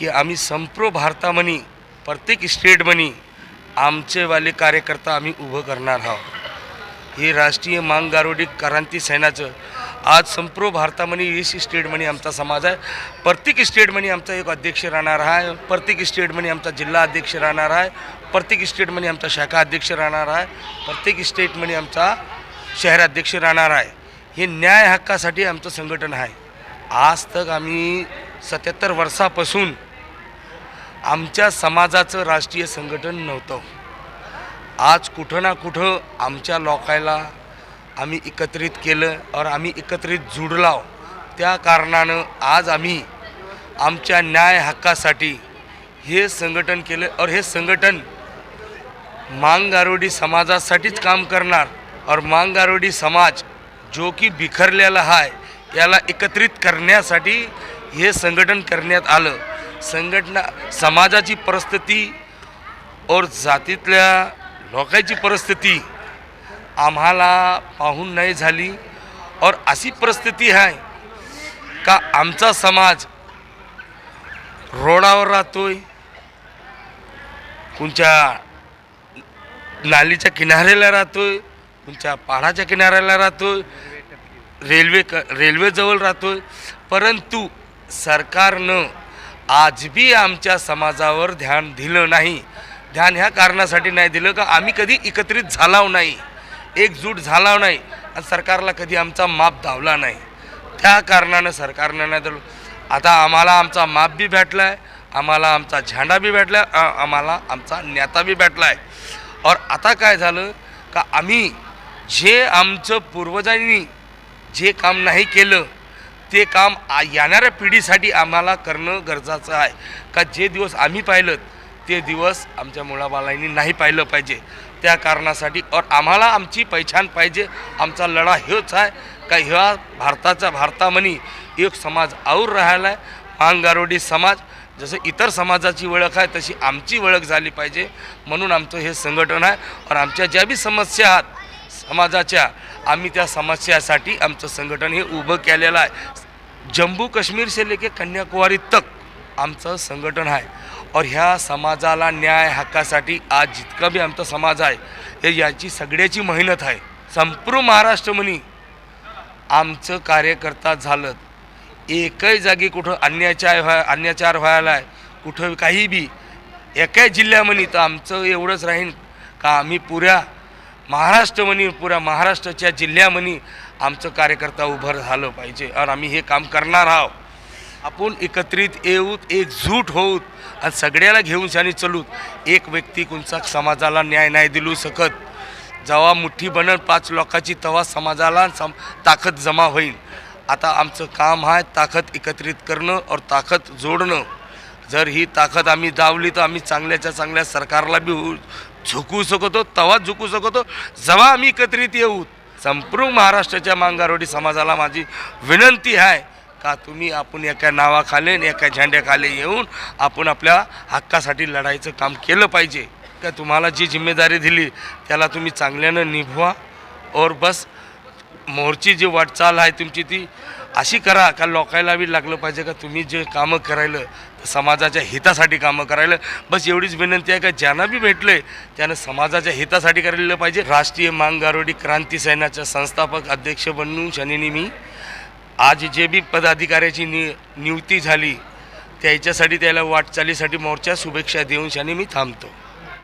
की आम्ही संप्रो भारतामनी प्रत्येक स्टेटमनी आमचेवाले कार्यकर्ता आम्ही उभं करणार आहोत. हे राष्ट्रीय मांग गारोडी क्रांती सेनाचं आज संप्रो भारतामध्ये वीस स्टेटमध्ये आमचा समाज आहे. प्रत्येक स्टेटमध्ये आमचा एक अध्यक्ष राहणार आहे. प्रत्येक स्टेटमध्ये आमचा जिल्हा अध्यक्ष राहणार आहे. प्रत्येक स्टेटमध्ये आमचा शाखा अध्यक्ष राहणार आहे. प्रत्येक स्टेटमध्ये आमचा शहराध्यक्ष राहणार आहे. हे न्याय हक्कासाठी आमचं संघटन आहे. आज तक आम्ही सत्याहत्तर वर्षापासून आमच्या समाजाचं राष्ट्रीय संघटन नव्हतं. आज कुठं ना कुठं आमच्या लोकायला आम्ही एकत्रित केलं और आम्ही एकत्रित जुडलाव. त्या कारणानं आज आम्ही आमच्या न्याय हक्कासाठी हे संघटन केलं और हे संघटन मांगारोडी समाजासाठीच काम करणार. और मांगारोडी समाज जो की बिखरलेला आहे याला एकत्रित करण्यासाठी हे संघटन करण्यात आलं. संघटना समाजाची परिस्थिती और जातीतल्या लोकांची परिस्थिती आम्हाला पाहून नाही झाली. और अशी परिस्थिती आहे का आमचा समाज रोडावर राहतोय कोणच्या नालीच्या किनाऱ्याला राहतोय कोणच्या पहाडाच्या किनाऱ्याला राहतोय रेल्वे क रेल्वेजवळ राहतोय. परंतु सरकारनं आज बी आमच्या समाजावर ध्यान दिलं नाही. ध्यान ह्या कारणासाठी नाही दिलं का आम्ही कधी एकत्रित झालाव नाही. एकजूट झालाव नाही. आणि सरकारला कधी आमचा माप धावला नाही. त्या कारणानं सरकारनं नाही दिलं आता आम्हाला आमचा माप बी भेटला आहे आम्हाला आमचा झेंडा बी भेटला आहे, आम्हाला आमचा नेता बी भेटला आहे और आता काय झालं का आम्ही जे आमचं पूर्वजांनी जे काम नाही केलं ते काम येणाऱ्या पिढीसाठी आम्हाला करणं गरजेचं आहे. का जे दिवस आम्ही पाहिलं ते दिवस आमच्या मुलाबालांनी नाही पाहिलं पाहिजे. त्या कारणासाठी और आम्हाला आमची पैछान पाहिजे. आमचा लढा हेच आहे. का ह्या भारताचा भारतामनी एक समाज आऊर राहिला आहे. मांगारोडी समाज जसं इतर समाजाची ओळख आहे तशी आमची ओळख झाली पाहिजे. म्हणून आमचं हे संघटन आहे. और आमच्या ज्या बी समस्या आहेत समाजाच्या आम्ही त्या समस्यासाठी आमचं संघटन हे उभं केलेलं आहे. जम्मू काश्मीर से लेके कन्याकुमारी तक आमचं संघटन आहे. और ह्या समाजाला न्याय हक्कासाठी आज जितका बी आमचा समाज आहे हे याची सगळ्याची मेहनत आहे. संपूर्ण महाराष्ट्रमनी आमचं कार्यकर्ता झालं. एकही जागी कुठं अन्याचार व्हाय अन्याचार व्हायला आहे कुठं काही बी एकाही जिल्ह्यामध्ये तर आमचं एवढंच राहीन का आम्ही पुऱ्या महाराष्ट्रमनी पुऱ्या महाराष्ट्राच्या जिल्ह्यामनी आमचं कार्यकर्ता उभं झालं पाहिजे. आणि आम्ही हे काम करणार आहोत. आपण एकत्रित येऊत एकजूट होऊत आणि सगळ्याला घेऊन शानी चलूत. एक व्यक्ती कोणचा समाजाला न्याय नाही दिलू शकत. जेव्हा मुठ्ठी बनल पाच लोकांची तेव्हा समाजाला सम ताकद जमा होईल. आता आमचं काम आहे ताकद एकत्रित करणं और ताकद जोडणं. जर ही ताकद आम्ही दावली तर आम्ही चांगल्याच्या चांगल्या सरकारला बी होऊ झुकू शकतो तवा झुकू शकतो. जेव्हा आम्ही एकत्रित येऊ संपूर्ण महाराष्ट्राच्या मांगारोडी समाजाला माझी विनंती आहे का तुम्ही आपण एका नावाखाली आणि एका झेंड्याखाली येऊन आपण आपल्या हक्कासाठी लढायचं काम केलं पाहिजे. का तुम्हाला जी जिम्मेदारी दिली त्याला तुम्ही चांगल्यानं निभवा. और बस मोरची जी वाटचाल आहे तुमची ती अशी करा का लोकायला बी लागलं पाहिजे का तुम्ही जे कामं करायलं तर समाजाच्या हितासाठी कामं करायला? बस एवढीच विनंती आहे का ज्यांना बी भेटलं आहे त्यानं समाजाच्या हितासाठी करायला पाहिजे. राष्ट्रीय मांगारोडी क्रांती सैन्याचा संस्थापक अध्यक्ष बनून शनीनी मी आज जे बी पदाधिकाऱ्याची नि नियुक्ती झाली त्याच्यासाठी त्याला वाटचालीसाठी मोर्चा शुभेच्छा देऊन शनी मी थांबतो.